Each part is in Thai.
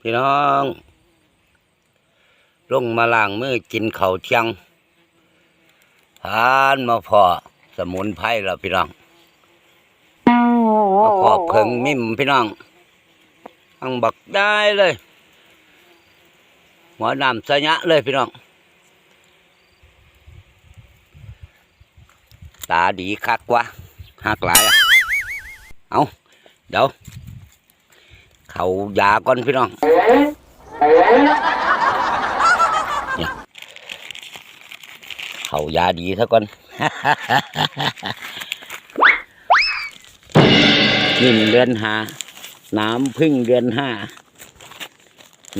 พี่น้อง ลงมาล้างมือกินเข้าเที่ยงทานมาพอสมุนไพรแล้วพี่น้องมาพอเพิงมิมพี่น้องอังบักได้เลยหัวน้ำสะยะเลยพี่น้อง ตาดีคักวะหักหลายอะ เอาเดี๋ยว เขายาก่อนพี่น้องเนี่ยเขายาดีซะก่อนนิ่มเดือนหา น้ำพึ่งเดือนห้า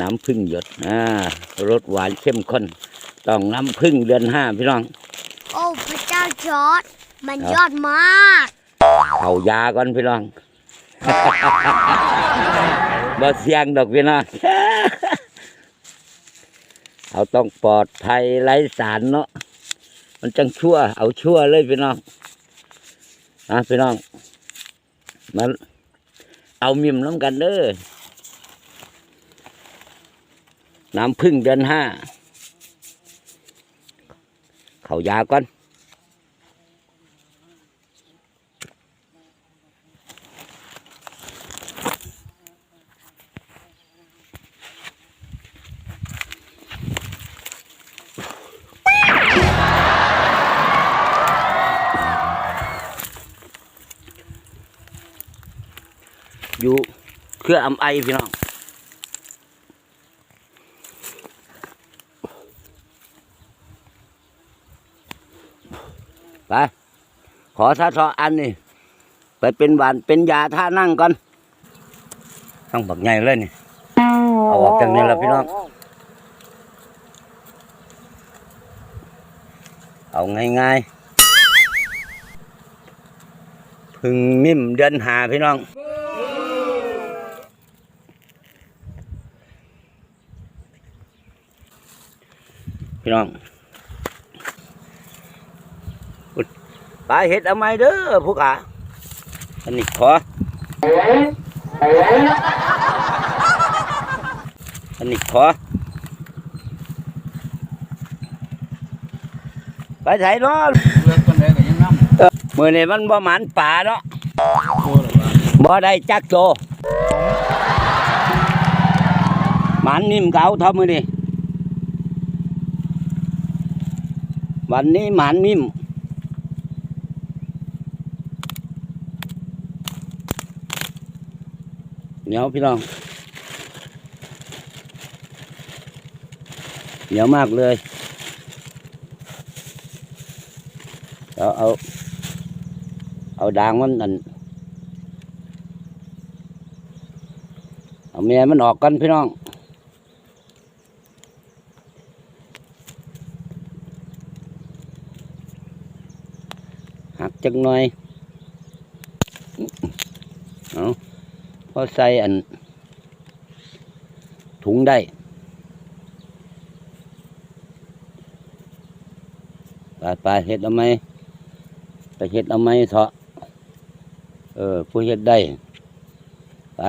น้ำพึ่งหยดอ่ารสหวานเข้มข้น ต้องน้ำพึ่งเดือนห้าพี่น้อง โอ้ พระเจ้าจอร์ดมันครับยอดมาก เขายาก่อนพี่น้อง บ่เสียงดอกพี่น้องเอาต้องปลอดภัยไร้สารเนาะมันจังชั่ว เอาชั่วเลยพี่น้องอะพี่น้องมาเอามิมน้ำกันเด้อน้ำพึ่งเดือนห้า เขายาก่อน อยู่เครืออำไอพี่น้องไปขอซาซออันนี่ไปเป็นหวานเป็นยาท่านั่งก่อนต้องบักใหญ่เลยนี่เอาออกจากนี้แล้วพี่น้องเอาง่ายๆพึ่งนิ่มเดือนหาพี่น้อง พี่น้องอุ๊ยไปเห็ดเอาไหมเด้อพวกอะอันนี้ขออันนี้ขอไปไถเนาะเลิกกันเลยก็ยังน้ำมือนี่มันบ่หมันป่าเนาะโอ้ละว่าบ่ได้จักโจหมันนิ่มเก่าเท่ามือนี่ วันนี้หมันนิ่ม เหนียวพี่น้อง เหนียวมากเลยเอาเอา เอาด่างมันนั่นเอาเมียมันออกกันพี่น้องักหน่อยเอาพอใส่อัน ถุงได้ไปไปเห็ดเอาไหมไปเห็ดเอาไหมเถอะเออผู้เห็ดได้ ไป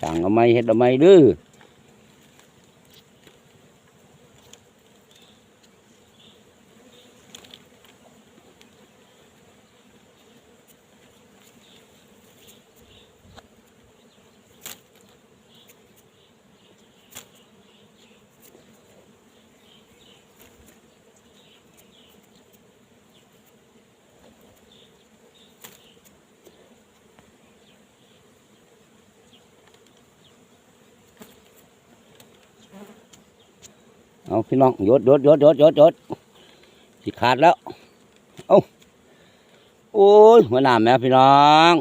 สั่งเอาไหมเห็ดเอาไหมดื้อ เอาพี่น้องยดยดยดยดยดยดสิขาดแล้วเอาโอ้ยหัวหน้าแม่พี่น้อง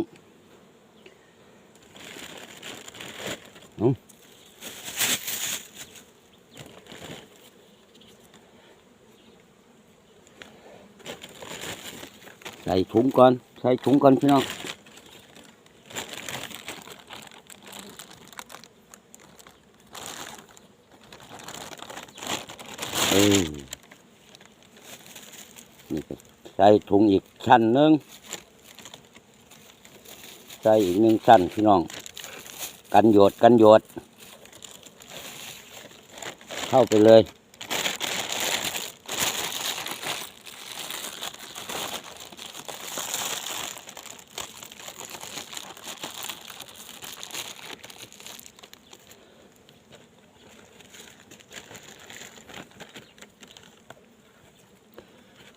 ใส่ถุงก่อน ใส่ถุงก่อนพี่น้อง นี่ใส่ถุงอีกชั้นหนึ่งใส่อีกหนึ่งชั้นพี่น้อง กันโยดกันโยด เข้าไปเลย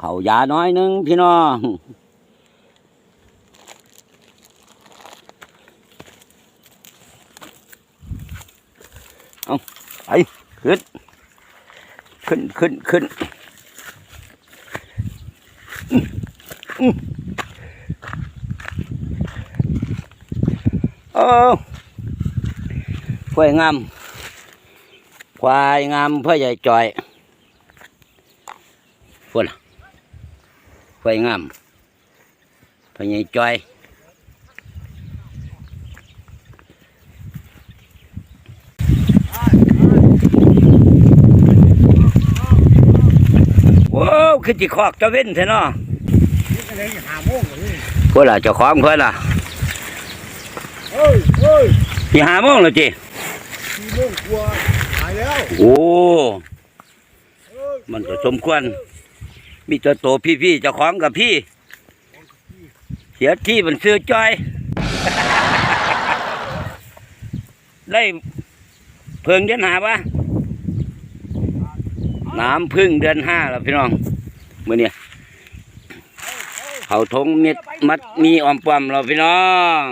เขายาน้อยนึงพี่น้องเอาไปขึ้น ขึ้นขึ้นขึ้นอื้ออื้อโอ้ควายงามควายงามเพื่อใหญ่จอยพุ่นล่ะ ควายงามเพื่อใหญ่จอยว้าวคือจิคอกจะเว้นใช่เนาะนี่ก็เลยหาโมงเลยเพื่อล่ะเจ้าของเพื่อล่ะเฮ้ยเฮ้ยที่หาโมงแล้วจีสี่โมงกว่าหายแล้ว โอ้เฮ้ยมันก็สมควร มีตัวโตพี่ๆเจ้าของกับพี่ เสียที่มันซื้อจ้อย ได้เพิ่งเดือนหาปะน้ำพึ่งเดือนห้าแล้วพี่น้องเมื่อเนี้เขาทงเม็ดมัดมีออมปอมเราพี่น้อง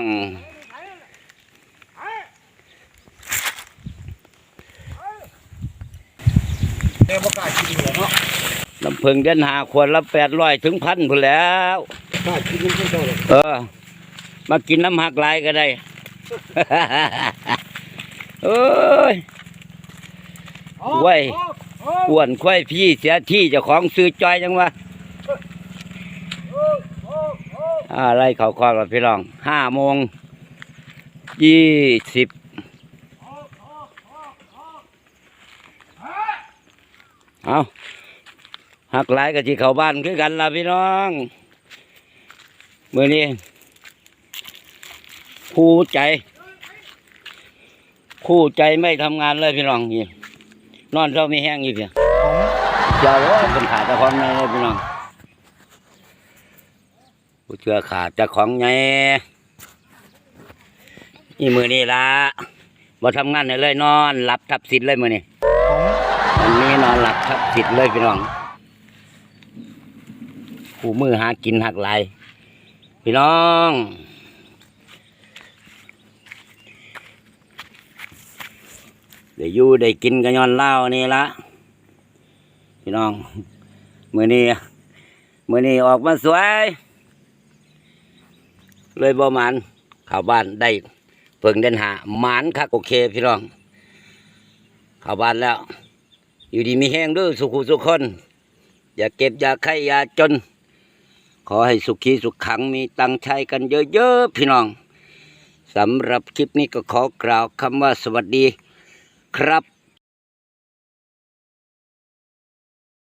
เดี๋ยวประกาศกินเหรอเนาะ น้ำพึ่งเดือนหาขวดละแปดร้อยถึงพันพุ่นแหล้วประกาศกินมันก็ได้หรอกเออ มากินน้ำหักลายก็ได้ เอ้ยเว้ยอ้วนควายพี่เสียที่เจ้าของซื้อจอยจังวะอะไรเขาคอกกับพี่น้องห้าโมงยี่สิบเอา หักหลายกับที่เขาบ้านคือกันล่ะพี่น้องมือนี้คู่ใจ คู่ใจไม่ทำงานเลยพี่น้องนี่นอนเช้าไม่แห้งอีกเพียเจ้าว่าเป็นขาดจ้าของไงเลยพี่น้องผู้เชื่อขาดจ้าของไงนี่มือนี่ละมาทำงานเลยนอนหลับทับสิทธิ์เลยมือนี่วันนี้นอนหลับทับสิทธิ์เลยพี่น้อง ผู้มือหากินหักไหลายพี่น้องได้อยู่ได้กินกันย้อนเล้านี่ละพี่น้องมือนี้มือนี้ออกมาสวย เลยบ่หมันเข้าบ้านได้เพิ่งเดินหาหมานคักโอเคพี่น้องเข้าบ้านแล้ว อยู่ดีมีแห้งด้วยสุขุสุขคน อย่าเก็บอย่าไข่อย่าจน ขอให้สุขีสุขขังมีตังใช้กันเยอะๆพี่น้องสำหรับคลิปนี้ก็ขอกล่าวคำว่าสวัสดีครับ